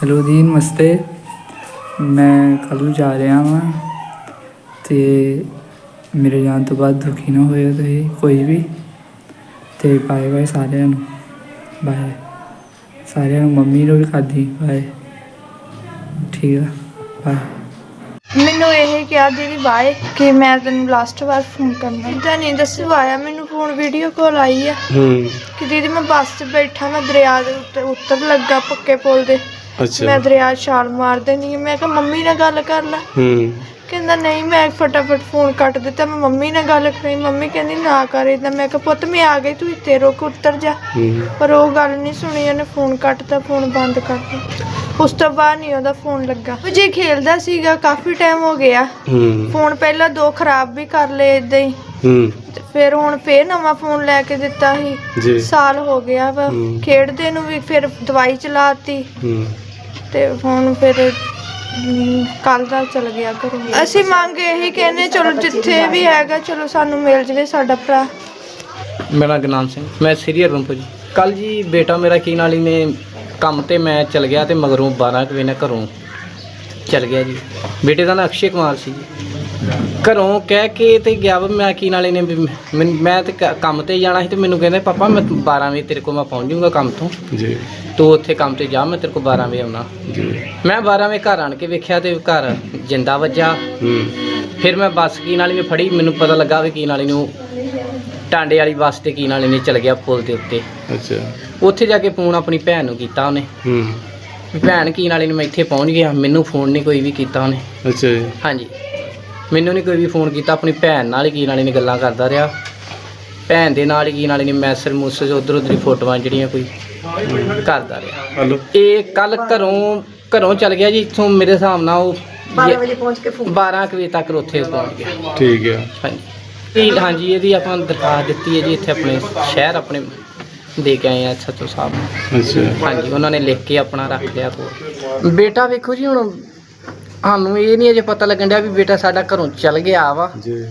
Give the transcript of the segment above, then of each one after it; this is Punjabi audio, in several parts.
ਹੈਲੋ ਜੀ ਨਮਸਤੇ ਮੈਂ ਕੱਲ੍ਹ ਨੂੰ ਜਾ ਰਿਹਾ ਹਾਂ ਤੇ ਮੇਰੇ ਜਾਣ ਤੋਂ ਬਾਅਦ ਦੁਖੀ ਨਾ ਹੋਇਓ ਤੁਸੀਂ ਕੋਈ ਵੀ। ਤੇ ਬਾਏ ਬਾਏ ਸਾਰਿਆਂ ਨੂੰ। ਬਾਏ ਸਾਰਿਆਂ ਨੂੰ ਮੰਮੀ ਨੂੰ ਵੀ ਖਾਦੀ ਬਾਏ ਠੀਕ ਆ ਬਾਏ ਮੈਨੂੰ ਇਹ ਕਿਹਾ ਦੀਦੀ ਬਾਏ ਕਿ ਮੈਂ ਤੈਨੂੰ ਲਾਸਟ ਵਾਰ ਫੋਨ ਕਰਨਾ ਤਾਂ ਨਹੀਂ ਦੱਸੂ ਆਇਆ ਮੈਨੂੰ ਫੋਨ ਵੀਡੀਓ ਕਾਲ ਆਈ ਆ। ਹੂੰ। ਕਿ ਦੀਦੀ ਮੈਂ ਬੱਸ 'ਚ ਬੈਠਾ ਮੈਂ ਦਰਿਆ ਦੇ ਉੱਤੇ ਉੱਤਰ ਲੱਗਾ ਪੱਕੇ ਪੁਲ ਦੇ। ਮੈਂ ਅੱਛਾ ਦਰਿਆ 'ਚ ਛਾਲ ਮਾਰ ਦੇਣੀ ਆ। ਮੈਂ ਕਿਹਾ ਮੰਮੀ ਨਾਲ ਗੱਲ ਕਰ ਲੈ। ਹੂੰ। ਕਹਿੰਦਾ ਨਹੀਂ ਮੈਂ ਫਟਾਫਟ ਫੋਨ ਕੱਟ ਦਿੱਤਾ। ਮੈਂ ਮੰਮੀ ਨਾਲ ਗੱਲ ਕਰੀ। ਮੰਮੀ ਕਹਿੰਦੀ ਨਾ ਕਰ ਏਦਾਂ। ਮੈਂ ਕਿਹਾ ਪੁੱਤ ਮੈਂ ਆ ਗਈ। ਤੂੰ ਇੱਥੇ ਰੁਕ ਉੱਤਰ ਜਾ। ਹੂੰ। ਪਰ ਉਹ ਗੱਲ ਨਹੀਂ ਸੁਣੀ। ਉਹਨੇ ਫੋਨ ਕੱਟਤਾ ਫੋਨ ਬੰਦ ਕਰ ਦਿੱਤਾ। ਉਸ ਤੋਂ ਬਾਅਦ ਨਹੀਂ ਉਹਦਾ ਫੋਨ ਲੱਗਾ। ਉਹ ਜੇ ਖੇਲਦਾ ਸੀਗਾ ਕਾਫੀ ਟਾਈਮ ਹੋ ਗਿਆ। ਹੂੰ। ਫੋਨ ਪਹਿਲਾਂ ਦੋ ਖਰਾਬ ਵੀ ਕਰ ਲਏ ਇਦਾਂ ਹੀ। ਹੂੰ। ਤੇ ਫਿਰ ਹੁਣ ਫੇਰ ਨਵਾਂ ਫੋਨ ਲੈ ਕੇ ਦਿੱਤਾ ਸੀ। ਜੀ। ਸਾਲ ਹੋ ਗਿਆ ਵਾ। ਹੂੰ। ਖੇਡਦੇ ਨੂੰ ਵੀ ਫਿਰ ਦਵਾਈ ਚਲਾਤੀ। ਹੂੰ। ਤੇ ਹੁਣ ਫਿਰ ਕੱਲ ਦਾ ਚਲ ਗਿਆ ਘਰੋਂ। ਅਸੀਂ ਮੰਗ ਇਹੀ ਕਹਿੰਦੇ ਚਲੋ ਜਿੱਥੇ ਵੀ ਹੈਗਾ ਚਲੋ ਸਾਨੂੰ ਮਿਲ ਜਵੇ ਸਾਡਾ ਭਰਾ। ਮੇਰਾ ਗੁਰਨਾਮ ਸਿੰਘ। ਮੈਂ ਸ੍ਰੀ ਹਰਮਪੁਰ ਜੀ। ਕੱਲ ਜੀ ਬੇਟਾ ਮੇਰਾ ਕੀ ਨਾਲ ਹੀ ਨੇ ਕੰਮ ਤੇ ਮੈਂ ਚਲ ਗਿਆ ਤੇ ਮਗਰੋਂ 12 ਕੁ ਵਜੇ ਨਾਲ ਘਰੋਂ ਚਲ ਗਿਆ ਜੀ। ਬੇਟੇ ਦਾ ਨਾਂ ਅਕਸ਼ੇ ਕੁਮਾਰ ਸੀ ਜੀ। ਘਰੋਂ ਕਹਿ ਕੇ ਤੇ ਗਿਆ ਵਾ ਮੈਂ ਕੀ ਨਾਲੇ ਨੇ ਮੈਂ ਤੇ ਕ- ਕੰਮ ਤੇ ਜਾਣਾ ਸੀ ਤੇ ਮੈਨੂੰ ਕਹਿੰਦੇ ਪਾਪਾ ਮੈਂ 12 ਵਜੇ ਤੇਰੇ ਕੋਲ ਮੈਂ ਪਹੁੰਚ ਜਾਊਂਗਾ ਕੰਮ ਤੋਂ। ਜੀ। ਤੂੰ ਉੱਥੇ ਕੰਮ ਤੇ ਜਾ ਮੈਂ ਤੇਰੇ ਕੋਲ 12 ਵਜੇ ਆਉਣਾ। ਜੀ। ਮੈਂ 12 ਵਜੇ ਘਰ ਆਣ ਕੇ ਵੇਖਿਆ ਤੇ ਘਰ ਜਿੰਦਾ ਵੱਜਾ। ਹੂੰ। ਫਿਰ ਮੈਂ ਬੱਸ ਕੀ ਨਾਲੀ ਨੇ ਫੜੀ ਮੈਨੂੰ ਪਤਾ ਲੱਗਾ ਵੀ ਕੀ ਨਾਲੀ ਨੂੰ ਟਾਂਡੇ ਵਾਲੀ ਬੱਸ ਤੇ ਕੀ ਨਾਲੀ ਨੇ ਚਲ ਗਿਆ ਪੁਲ ਦੇ ਉੱਤੇ। ਅੱਛਾ। ਉੱਥੇ ਜਾ ਕੇ ਫੋਨ ਆਪਣੀ ਭੈਣ ਨੂੰ ਕੀਤਾ ਉਹਨੇ। ਹੂੰ। ਵੀ ਭੈਣ ਕੀ ਨਾਲੀ ਨੂੰ ਮੈਂ ਇੱਥੇ ਪਹੁੰਚ ਗਿਆ ਮੈਨੂੰ ਫੋਨ ਨਹੀਂ ਕੋਈ ਵੀ ਕੀਤਾ ਉਹਨੇ। ਅੱਛਾ ਜੀ। ਹਾਂਜੀ। ਮੈਨੂੰ ਨਹੀਂ ਕੋਈ ਵੀ ਫੋਨ ਕੀਤਾ ਆਪਣੀ ਭੈਣ ਨਾਲ ਹੀ ਕੀ ਨਾਲੀ ਨੇ ਗੱਲਾਂ ਕਰਦਾ ਰਿਹਾ। ਭੈਣ ਦੇ ਨਾਲ ਹੀ ਕੀ ਨਾਲੀ ਨੇ ਮੈਸੇਜ ਮੂਸੇਜ ਉਧਰ ਉਧਰ ਫੋਟੋਆਂ ਜਿਹੜੀਆਂ ਕੋਈ ਕਰਦਾ ਰਿਹਾ। ਹਲੋ। ਇਹ ਕੱਲ ਘਰੋਂ ਘਰੋਂ ਚਲ ਗਿਆ ਜੀ ਇੱਥੋਂ ਮੇਰੇ ਹਿਸਾਬ ਨਾਲ ਉਹ 12 ਵਜੇ ਪਹੁੰਚ ਕੇ 12 ਕੁ ਵਜੇ ਤੱਕ ਉੱਥੇ ਪਹੁੰਚ ਗਿਆ। ਠੀਕ ਹੈ। ਹਾਂਜੀ। ਇਹ ਹਾਂਜੀ ਇਹਦੀ ਆਪਾਂ ਦਰਖਾਸਤ ਦਿੱਤੀ ਹੈ ਜੀ ਇੱਥੇ ਆਪਣੇ ਸ਼ਹਿਰ ਆਪਣੇ ਦੇ ਕੇ ਆਏ ਆ ਸੱਚੋ ਸਾਹਿਬ। ਨੂੰ। ਅੱਛਾ। ਹਾਂਜੀ ਉਹਨਾਂ ਨੇ ਲਿਖ ਕੇ ਆਪਣਾ ਰੱਖ ਲਿਆ ਕੋਲ ਬੇਟਾ ਵੇਖੋ ਜੀ ਹੁਣ ਸਾਨੂੰ ਇਹ ਨਹੀਂ ਅਜੇ ਪਤਾ ਲੱਗਣ ਡਿਆ ਵੀ ਬੇਟਾ ਸਾਡਾ ਘਰੋਂ ਚਲ ਗਿਆ ਵਾ। ਜੀ।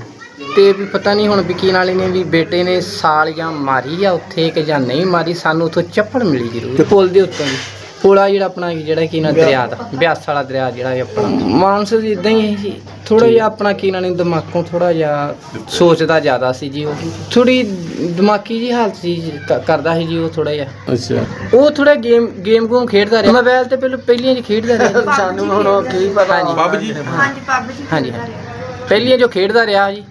ਤੇ ਵੀ ਪਤਾ ਨਹੀਂ ਹੁਣ ਵਕੀਲ ਵਾਲੇ ਨੇ ਵੀ ਬੇਟੇ ਨੇ ਸਾਲ ਜਾਂ ਮਾਰੀ ਆ ਉੱਥੇ ਕਿ ਜਾਂ ਨਹੀਂ ਮਾਰੀ ਸਾਨੂੰ ਉੱਥੋਂ ਚੱਪੜ ਮਿਲੀ ਜ਼ਰੂਰ। ਪੁਲ ਦੇ ਉੱਤੋਂ ਜੀ। ਪੁਲਾ ਜਿਹੜਾ ਆਪਣਾ ਜਿਹੜਾ ਕੀ ਨਾ ਦਰਿਆ ਦਾ ਬਿਆਸ ਵਾਲਾ ਦਰਿਆ ਜਿਹੜਾ ਇਹ ਆਪਣਾ। ਮਾਨਸ ਜੀ ਇਦਾਂ ਹੀ ਹੈ ਜੀ ਥੋੜਾ ਜਿਹਾ ਆਪਣਾ ਕੀ ਨਾ ਦਿਮਾਗੋਂ ਥੋੜਾ ਜਿਹਾ ਸੋਚਦਾ ਜ਼ਿਆਦਾ ਸੀ ਜੀ ਉਹ। ਥੋੜੀ ਦਿਮਾਗੀ ਜੀ ਹਾਲਤ ਸੀ ਕ- ਕਰਦਾ ਸੀ ਜੀ ਉਹ ਥੋੜਾ ਜਿਹਾ। ਅੱਛਾ। ਉਹ ਥੋੜਾ ਗੇਮ ਗੇਮ ਗੂਮ ਖੇਡਦਾ ਰਿਹਾ। ਮੋਬਾਈਲ ਤੇ ਪਹਿਲਾਂ ਪਹਿਲੀਆਂ ਜੀ ਖੇਡਦਾ ਰਿਹਾ ਜੀ। ਸਾਨੂੰ ਹੁਣ ਉਹ ਕੀ ਪਤਾ। ਬਾਬੂ ਜੀ ਹਾਂਜੀ ਬਾਬਾ ਜੀ ਹਾਂਜੀ। ਪਹਿਲੀਆਂ ਜੋ ਖੇਡਦਾ ਰਿਹਾ ਜੀ।